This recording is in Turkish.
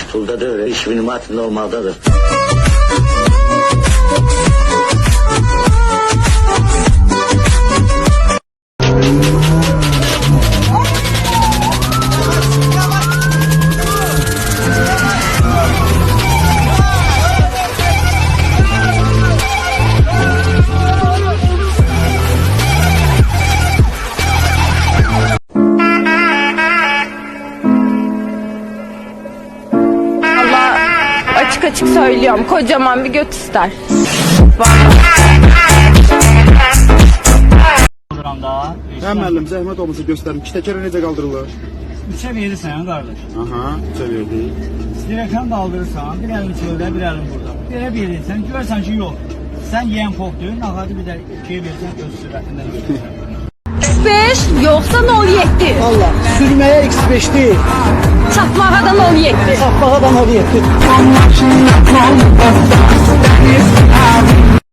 İş puldadır, iş mühimmat normaldadır. açık söylüyorum. Kocaman bir göt ister. Kaldıranda. Hem ellim zahmet olmasa gösterin. İki tekere necə qaldırılır? Üçe bir yeri sen kardeş. Aha, çevirdi. Direkten kaldırırsan bir elin çölde bir elin burada. Yere bir yeri sen görsen ki şey yok. Sen yeğen pop diyorsun. Akadi bir de ikiye versen öz süratinde. 05 yoksa 07. Allah sürmeye x5 değil. Çakmağa da 07. Çakmağa da 07.